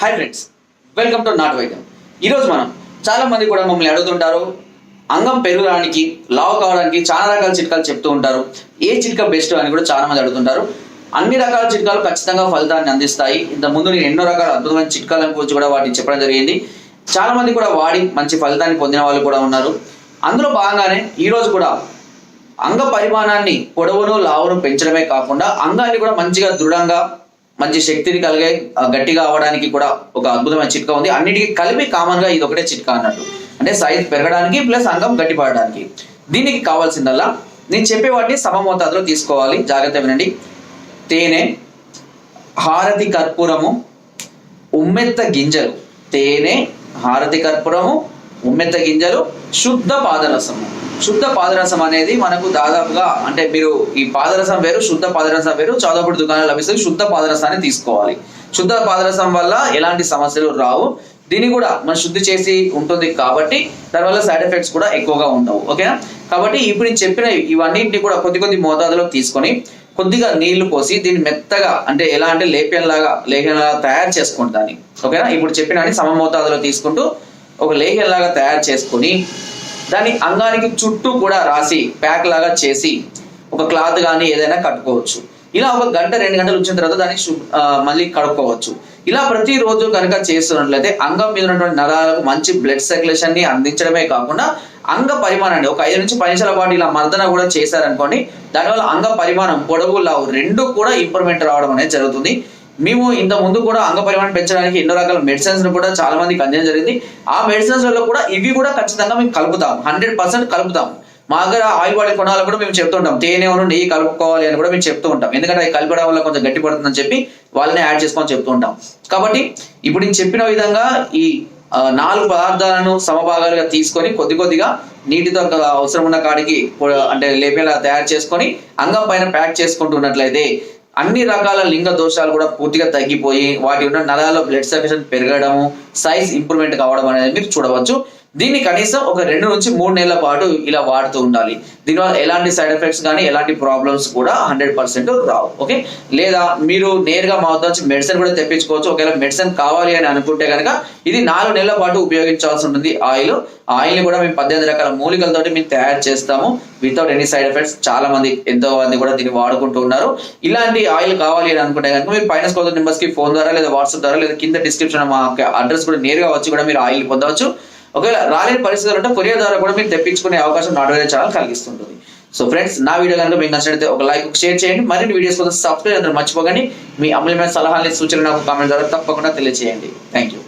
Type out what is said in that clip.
Hi friends welcome to నాట్ వైద్యం ఈరోజు మనం చాలామంది కూడా మమ్మల్ని అడుగుతుంటారు అంగం పెరగడానికి లావు కావడానికి చాలా రకాల చిట్కాలు చెప్తూ ఉంటారు. ఏ చిట్కా బెస్ట్ అని కూడా చాలా మంది అడుగుతుంటారు. అన్ని రకాల చిట్కాలు ఖచ్చితంగా ఫలితాన్ని అందిస్తాయి. ఇంత ముందు నేను ఎన్నో రకాల అద్భుతమైన చిట్కాలను గురించి కూడా వాటిని చెప్పడం జరిగింది. చాలా మంది కూడా వాడి మంచి ఫలితాన్ని పొందిన వాళ్ళు కూడా ఉన్నారు. అందులో భాగంగానే ఈరోజు కూడా అంగ పరిమాణాన్ని పొడవును లావును పెంచడమే కాకుండా అంగాన్ని కూడా మంచిగా దృఢంగా మంచి శక్తిని కలిగే గట్టిగా అవ్వడానికి కూడా ఒక అద్భుతమైన చిట్కా ఉంది. అన్నిటికీ కలిపి కామన్గా ఇది ఒకటే చిట్కా అన్నట్టు. అంటే సైజ్ పెరగడానికి ప్లస్ అంగం గట్టిపడడానికి. దీనికి కావాల్సిందల్లా నేను చెప్పే వాటిని సమమోతాదులో తీసుకోవాలి. జాగ్రత్త వినండి. తేనె హారతి కర్పూరము ఉమ్మెత్త గింజలు. తేనె హారతి కర్పూరము ఉమ్మెత్త గింజలు శుద్ధ పాదరసము. శుద్ధ పాదరసం అనేది మనకు దాదాపుగా అంటే మీరు ఈ పాదరసం వేరు శుద్ధ పాదరసం వేరు చౌదపుడు దుకాణాలు లభిస్తుంది. శుద్ధ పాదరసాన్ని తీసుకోవాలి. శుద్ధ పాదరసం వల్ల ఎలాంటి సమస్యలు రావు. దీన్ని కూడా మనం శుద్ధి చేసి ఉంటుంది కాబట్టి దానివల్ల సైడ్ ఎఫెక్ట్స్ కూడా ఎక్కువగా ఉండవు. ఓకేనా? కాబట్టి ఇప్పుడు నేను చెప్పిన ఇవన్నింటినీ కూడా కొద్ది కొద్ది మోతాదులో తీసుకొని కొద్దిగా నీళ్ళు పోసి దీన్ని మెత్తగా అంటే ఎలా అంటే లేప్యం లాగా లాగా తయారు చేసుకుంటాను ఓకేనా? ఇప్పుడు చెప్పిన సమ మోతాదులో తీసుకుంటూ ఒక లేహ్యంలాగా తయారు చేసుకొని దాన్ని అంగానికి చుట్టూ కూడా రాసి ప్యాక్ లాగా చేసి ఒక క్లాత్ కానీ ఏదైనా కట్టుకోవచ్చు. ఇలా ఒక గంట రెండు గంటలు వచ్చిన తర్వాత దాన్ని మళ్ళీ కడుక్కోవచ్చు. ఇలా ప్రతిరోజు కనుక చేస్తున్నట్లయితే అంగం మీద ఉన్నటువంటి నరాలకు మంచి బ్లడ్ సర్క్యులేషన్ని అందించడమే కాకుండా అంగ పరిమాణాన్ని ఒక ఐదు నుంచి పది నిమిషాల పాటు ఇలా మర్దన కూడా చేశారనుకోండి దానివల్ల అంగ పరిమాణం పొడవు లావు రెండు కూడా ఇంప్రూవ్మెంట్ రావడం అనేది జరుగుతుంది. మేము ఇంత ముందు కూడా అంగ పరిమాణం పెంచడానికి ఎన్నో రకాల మెడిసిన్స్ కూడా చాలా మందికి అందించడం జరిగింది. ఆ మెడిసిన్స్ వల్ల కూడా ఇవి కూడా ఖచ్చితంగా మేము కలుపుతాం. హండ్రెడ్ పర్సెంట్ కలుపుతాం. మా దగ్గర ఆయిల్ బాడీ కొనాలి కూడా మేము చెప్తుంటాం తేనె ఉన్న నెయ్యి కలుపుకోవాలి అని కూడా మేము చెప్తూ ఉంటాం. ఎందుకంటే అది కలపడం వల్ల కొంచెం గట్టి పడుతుందని చెప్పి వాళ్ళని యాడ్ చేసుకొని చెప్తూ ఉంటాం. కాబట్టి ఇప్పుడు నేను చెప్పిన విధంగా ఈ నాలుగు పదార్థాలను సమభాగాలుగా తీసుకొని కొద్ది కొద్దిగా నీటితో ఒక అవసరం ఉన్న కాడికి అంటే లేపేలా తయారు చేసుకొని అంగం పైన ప్యాక్ చేసుకుంటున్నట్లయితే అన్ని రకాల లింగ దోషాలు కూడా పూర్తిగా తగ్గిపోయి వాటి ఉన్న నరాల బ్లడ్ సర్క్యులేషన్ పెరగడము సైజ్ ఇంప్రూవ్మెంట్ కావడం అనేది మీరు చూడవచ్చు. దీన్ని కనీసం ఒక రెండు నుంచి మూడు నెలల పాటు ఇలా వాడుతూ ఉండాలి. దీనివల్ల ఎలాంటి సైడ్ ఎఫెక్ట్స్ కానీ ఎలాంటి ప్రాబ్లమ్స్ కూడా హండ్రెడ్ పర్సెంట్ రావు. ఓకే? లేదా మీరు నేరుగా మా వద్ద నుంచి మెడిసిన్ కూడా తెప్పించుకోవచ్చు. ఒకవేళ మెడిసిన్ కావాలి అని అనుకుంటే కనుక ఇది నాలుగు నెలల పాటు ఉపయోగించాల్సి ఉంటుంది. ఆయిల్. ఆయిల్ని కూడా మేము పద్దెనిమిది రకాల మూలికలతోటి మేము తయారు చేస్తాము. వితౌట్ ఎనీ సైడ్ ఎఫెక్ట్స్ చాలా మంది ఎంతో మంది కూడా దీన్ని వాడుకుంటూ ఉన్నారు. ఇలాంటి ఆయిల్ కావాలి అని అనుకుంటే కనుక మీరు పైన స్కోర్ నెంబర్స్కి ఫోన్ ద్వారా లేదా వాట్సాప్ ద్వారా లేదా కింద డిస్క్రిప్షన్ మా అడ్రస్ కూడా నేరుగా వచ్చి కూడా మీరు ఆయిల్ పొందవచ్చు. ఒకవేళ రాలేని పరిస్థితులు ఉంటే కొరియర్ ద్వారా కూడా మీరు తెప్పించుకునే అవకాశం నాట్ వేరే ఛానల్ కలిగిస్తుంటుంది. సో ఫ్రెండ్స్ నా వీడియో కనుక మీకు నచ్చినట్లయితే ఒక లైక్ షేర్ చేయండి. మరిన్ని వీడియోస్ కోసం సబ్స్క్రైబ్ అందరూ మర్చిపోకండి. మీ అమూల్యమైన సలహాలని సూచనలు నాకు కామెంట్ ద్వారా తప్పకుండా తెలియజేయండి థ్యాంక్ యూ